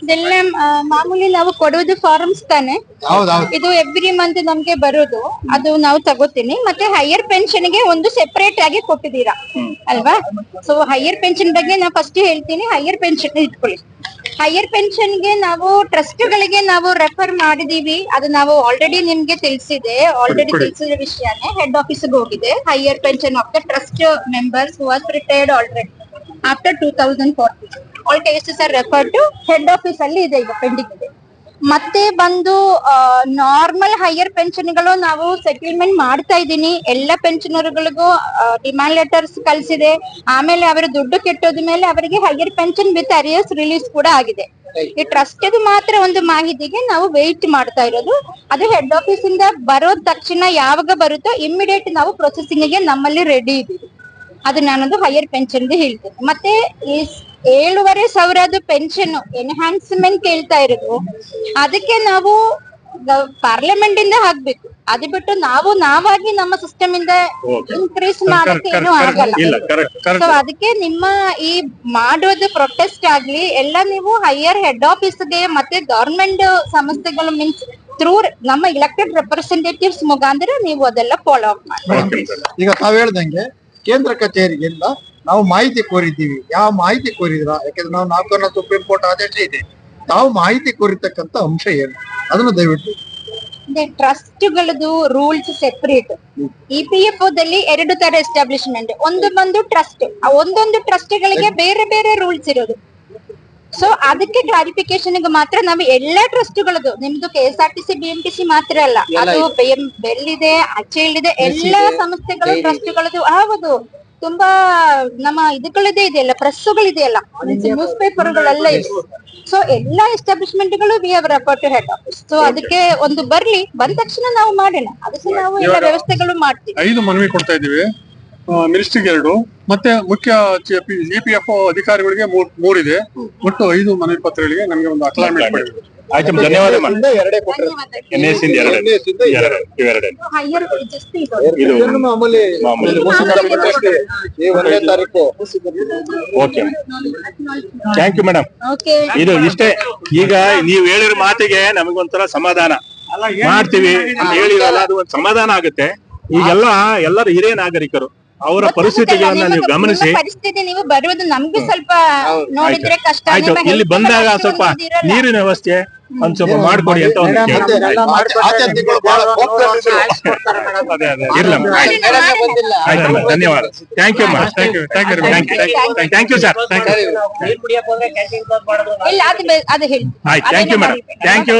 ಇದೆಲ್ಲ ಮಾಮೂಲಿ ನಾವು ಕೊಡೋದು ಫಾರ್ಮ್ಸ್ ತಾನೆ. ಇದು ಎವ್ರಿ ಮಂತ್ ನಮ್ಗೆ ಬರೋದು. ಅದು ನಾವು ತಗೋತೀನಿ. ಮತ್ತೆ ಹೈಯರ್ ಪೆನ್ಷನ್ಗೆ ಒಂದು ಸೆಪರೇಟ್ ಆಗಿ ಕೊಟ್ಟಿದ್ದೀರಾ. ಅಲ್ವಾ? ಸೊ ಹೈಯರ್ ಪೆನ್ಷನ್ ಬಗ್ಗೆ ನಾವು ಫಸ್ಟ್ ಹೇಳ್ತೀನಿ. ಹೈಯರ್ ಪೆನ್ಷನ್ ಇಟ್ಕೊಳ್ಳಿ. ಹೈಯರ್ ಪೆನ್ಷನ್ಗೆ ನಾವು ಟ್ರಸ್ಟ್ ಗಳಿಗೆ ನಾವು ರೆಫರ್ ಮಾಡಿದೀವಿ. ಅದು ನಾವು ಆಲ್ರೆಡಿ ನಿಮ್ಗೆ ತಿಳಿಸಿದೆ. ಆಲ್ರೆಡಿ ತಿಳಿಸಿದ ವಿಷಯನೇ ಹೆಡ್ ಆಫೀಸ್ ಹೋಗಿದೆ. Higher pension of the trust members was retired already after two thousand fourteen all are refer to head office ಅಲ್ಲಿ ಇದೆ ಈಗ ಪೆಂಡಿಂಗ್ ಇದೆ. ಮತ್ತೆ ಬಂದು ನಾರ್ಮಲ್ ಹೈಯರ್ ಪೆನ್ಷನ್ಗಳು ನಾವು ಸೆಟಲ್ಮೆಂಟ್ ಮಾಡ್ತಾ ಇದ್ದೀನಿ. ಎಲ್ಲ ಪೆನ್ಷನರ್ಗಳಿಗೂ ಡಿಮ್ಯಾಂಡ್ ಲೆಟರ್ಸ್ ಕಳ್ಸಿದೆ. ಆಮೇಲೆ ಅವರು ದುಡ್ಡು ಕೆಟ್ಟೋದ ಮೇಲೆ ಅವರಿಗೆ higher pension with arrears release ಕೂಡ ಆಗಿದೆ. ಈ ಟ್ರಸ್ಟ್ ಮಾತ್ರ ಒಂದು ಮಾಹಿತಿಗೆ ನಾವು ವೆಯ್ಟ್ ಮಾಡ್ತಾ ಇರೋದು. ಅದು ಹೆಡ್ ಆಫೀಸ್ ಇಂದ ಬರೋ ತಕ್ಷಣ ಯಾವಾಗ ಬರುತ್ತೋ ಇಮಿಡಿಯೇಟ್ ನಾವು ಪ್ರೊಸೆಸಿಂಗ್ಗೆ ನಮ್ಮಲ್ಲಿ ರೆಡಿ ಇದ್ದೀವಿ. ಅದು ನಾನೊಂದು ಹೈಯರ್ ಪೆನ್ಷನ್ ಹೇಳ್ತೇನೆ. ಮತ್ತೆ ಏಳುವರೆ ಸಾವಿರದ ಪೆನ್ಷನ್ ಎನ್ಹಾನ್ಸ್ಮೆಂಟ್ ಕೇಳ್ತಾ ಇರೋದು. ಅದಕ್ಕೆ ನಾವು ಪಾರ್ಲಿಮೆಂಟ್ ಇಂದ ಹಾಕ್ಬೇಕು. ಅದು ಬಿಟ್ಟು ನಾವು ನಾವಾಗಿ ನಮ್ಮ ಸಿಸ್ಟಮ್ ಇಂದ ಇನ್ಕ್ರೀಸ್ ಮಾಡಕ್ಕೆ ಏನೂ ಆಗಲ್ಲ. ಸೊ ಅದಕ್ಕೆ ನಿಮ್ಮ ಈ ಮಾಡೋದು ಪ್ರೊಟೆಸ್ಟ್ ಆಗ್ಲಿ ಎಲ್ಲ ನೀವು ಹೈಯರ್ ಹೆಡ್ ಆಫೀಸ್ಗೆ ಮತ್ತೆ ಗವರ್ಮೆಂಟ್ ಸಂಸ್ಥೆಗಳು ಮೀನ್ಸ್ ಥ್ರೂ ನಮ್ಮ ಇಲೆಕ್ಟೆಡ್ ರೆಪ್ರೆಸೆಂಟೇಟಿವ್ಸ್ ಮುಖಾಂತರ ನೀವು ಅದೆಲ್ಲ ಫಾಲೋ ಅಪ್ ಮಾಡಿ. ಈಗ ತಾವ್ ಹೇಳ್ದಂಗೆ ಕೇಂದ್ರ ಕಚೇರಿಯಿಂದ ನಾವು ಮಾಹಿತಿ ಕೋರಿದ್ದೀವಿ. ಯಾವ ಮಾಹಿತಿ ಕೋರಿದ್ರ? ಯಾಕಂದ್ರೆ ನಾವು ನಾಲ್ಕು ಸುಪ್ರೀಂ ಕೋರ್ಟ್ ಆದೇಶ ಇದೆ. ತಾವು ಮಾಹಿತಿ ಕೋರಿತಕ್ಕಂತ ಅಂಶ ಏನು? ಅದನ್ನು ದಯವಿಟ್ಟು. ಟ್ರಸ್ಟ್ಗಳದ್ದು rules separate E P F ದಲ್ಲಿ ಎರಡು ತರ ಎಸ್ಟಾಬ್ಲಿಷ್ಮೆಂಟ್ ಒಂದು ಬಂದು ಟ್ರಸ್ಟ್ ಒಂದೊಂದು ಟ್ರಸ್ಟ್ ಗಳಿಗೆ ಬೇರೆ ಬೇರೆ ರೂಲ್ಸ್ ಇರೋದು. ಸೊ ಅದಕ್ಕೆ ಕ್ಲಾರಿಫಿಕೇಶನ್ ಮಾತ್ರ ನಾವು ಎಲ್ಲಾ ಟ್ರಸ್ಟ್ಗಳದು ನಿಮ್ದು K S R T C B M T C ಮಾತ್ರ ಅಲ್ಲ. ಅದು ಬೆಲ್ ಇದೆ ಅಚೆಲ್ ಇದೆ ಎಲ್ಲಾ ಸಂಸ್ಥೆಗಳು ಟ್ರಸ್ಟ್ಗಳದು ಹೌದು ತುಂಬಾ ನಮ್ಮ ಇದುಗಳದೇ ಇದೆಯಲ್ಲ ಪ್ರೆಸ್ಗಳಿದೆಯಲ್ಲ ನ್ಯೂಸ್ ಪೇಪರ್ಗಳೆಲ್ಲ ಇದೆ. ಸೊ ಎಲ್ಲಾ ಎಸ್ಟಾಬ್ಲಿಷ್ಮೆಂಟ್ಗಳು we have refer to head office so ಅದಕ್ಕೆ ಒಂದು ಬರ್ಲಿ ಬಂದ ತಕ್ಷಣ ನಾವು ಮಾಡೋಣ. ಅದಕ್ಕೆ ನಾವು ಎಲ್ಲ ವ್ಯವಸ್ಥೆಗಳು ಮಾಡ್ತೀವಿ. ಐದು ಮನವಿ ಕೊಡ್ತಾ ಇದ್ದೀವಿ. ಮಿನಿಸ್ಟ್ರಿಗೆ ಎರಡು. ಮತ್ತೆ ಮುಖ್ಯ ಇ ಪಿ ಎಫ್ ಅಧಿಕಾರಿಗಳಿಗೆ ಮೂರ್ ಮೂರಿದೆ. ಒಟ್ಟು ಐದು ಮನವಿ ಪತ್ರಗಳಿಗೆ ನಮಗೆ ಒಂದು ಅಕ್ಲಾಮೆಂಟ್ ಮಾಡಿದ್ರು ಆಯ್ತು ಧನ್ಯವಾದ ಮೇಡಮ್ ಇಂದ ಎರಡೇ ಕೊಟ್ಟರೆ ಎನ್ ಎಸ್ ಇಂದ ಎರಡು NS ಇಂದ ಎರಡು. ಇವೆರಡೇ ಹೈಯರ್ ಜಸ್ಟ್ ಇದು. ಇದು ಇದನ್ನು ಮಾಮೂಲಿ ಮಾಮೂಲಿ. ಈ ಒಂದನೇ ತಾರೀಕು. Okay thank you madam okay ಇದು ಇಷ್ಟೇ. ಈಗ ನೀವ್ ಹೇಳಿರೋ ಮಾತಿಗೆ ನಮಗೊಂಥರ ಸಮಾಧಾನ. ಮಾಡ್ತೀವಿ. ಅಂತ ಹೇಳಿರಲ್ಲ ಅದು ಒಂದು ಸಮಾಧಾನ ಆಗುತ್ತೆ. ಈಗೆಲ್ಲ ಎಲ್ಲರ ಹಿರಿಯ ನಾಗರಿಕರು ಅವರ ಪರಿಸ್ಥಿತಿಗಳನ್ನ ನೀವು ಗಮನಿಸಿ. ಪರಿಸ್ಥಿತಿ ನೀವು ಬರುವುದು ನಮ್ಗೂ ಸ್ವಲ್ಪ ನೋಡಿದ್ರೆ ಕಷ್ಟ. ಆಯ್ತು ಇಲ್ಲಿ ಬಂದಾಗ ಸ್ವಲ್ಪ ನೀರಿನ ವ್ಯವಸ್ಥೆ ಒಂದ್ ಸ್ವಲ್ಪ ಮಾಡ್ಕೊಡಿ ಅಂತ ಒಂದು. ಅದೇ ಅದೇ ಇರ್ಲ ಧನ್ಯವಾದ. Thank you thank you thank you thank you thank you sir thank you ಇಲ್ಲ ಅದು ಅದು ಹೇಳಿ. ಆಯ್ತು thank you madam thank you